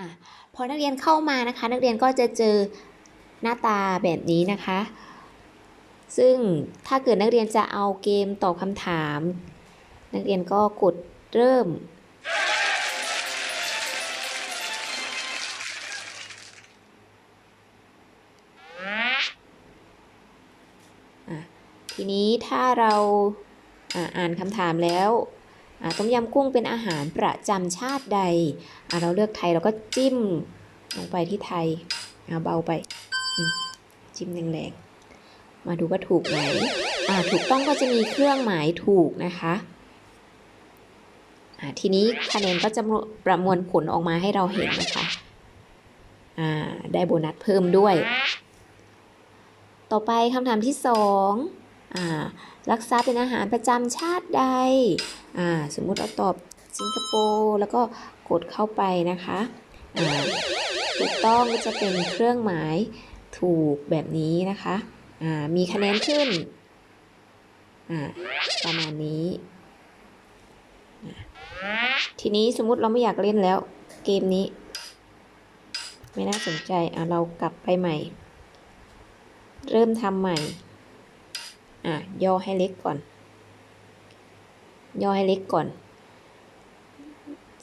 อะพอนักเรียนเข้ามานะคะ นักเรียนก็จะเจอหน้าตาแบบนี้นะคะ ซึ่งถ้าเกิดนักเรียนจะเอาเกมตอบคำถาม นักเรียนก็กดเริ่ม ทีนี้ถ้าเราอ่านคำถามแล้ว ต้มยำกุ้งเป็นอาหารประจำชาติใด เราเลือกไทยเราก็จิ้มลงไปที่ไทยเบาไปจิ้มแรงๆ มาดูว่าถูกไหมถูกต้องก็จะมีเครื่องหมายถูกนะคะทีนี้คะแนนก็จะประมวลผลออกมาให้เราเห็นนะคะได้โบนัสเพิ่มด้วย ต่อไปคำถามที่สอง อ่าลักษาเป็นอาหารประจำชาติใดอ่าสมมุติเราตอบสิงคโปร์แล้วก็กดเข้าไปนะคะอ่าถูกต้องก็จะเป็นเครื่องหมายถูกแบบนี้นะคะอ่ามีคะแนนขึ้นอ่าประมาณนี้ ทีนี้สมมุติเราไม่อยากเล่นแล้วเกมนี้ ไม่น่าสนใจอ่าเรากลับไปใหม่ เริ่มทำใหม่ อะย่อให้เล็กก่อน ย่อให้เล็กก่อน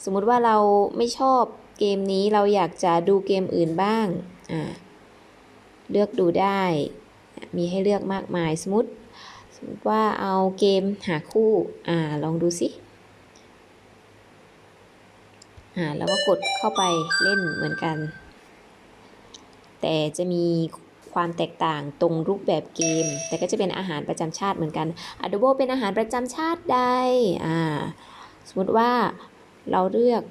สมมุติว่าเราไม่ชอบเกมนี้เราอยากจะดูเกมอื่นบ้างอ่าเลือกดูได้ มีให้เลือกมากมาย สมมติสมมติว่าเอาเกมหาคู่อ่าลองดูสิอ่าแล้วก็กดเข้าไปเล่นเหมือนกัน แต่จะมี ความแตกต่างตรงรูปแบบเกม แต่ก็จะเป็นอาหารประจำชาติเหมือนกัน Adobo เป็นอาหารประจำชาติใดอ่าสมมติว่าเราเลือก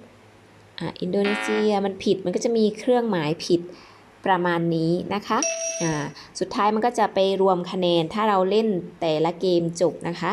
อ่าอินโดนีเซียมันผิดมันก็จะมีเครื่องหมายผิดประมาณนี้นะคะอ่าสุดท้ายมันก็จะไปรวมคะแนนถ้าเราเล่นแต่ละเกมจบนะคะ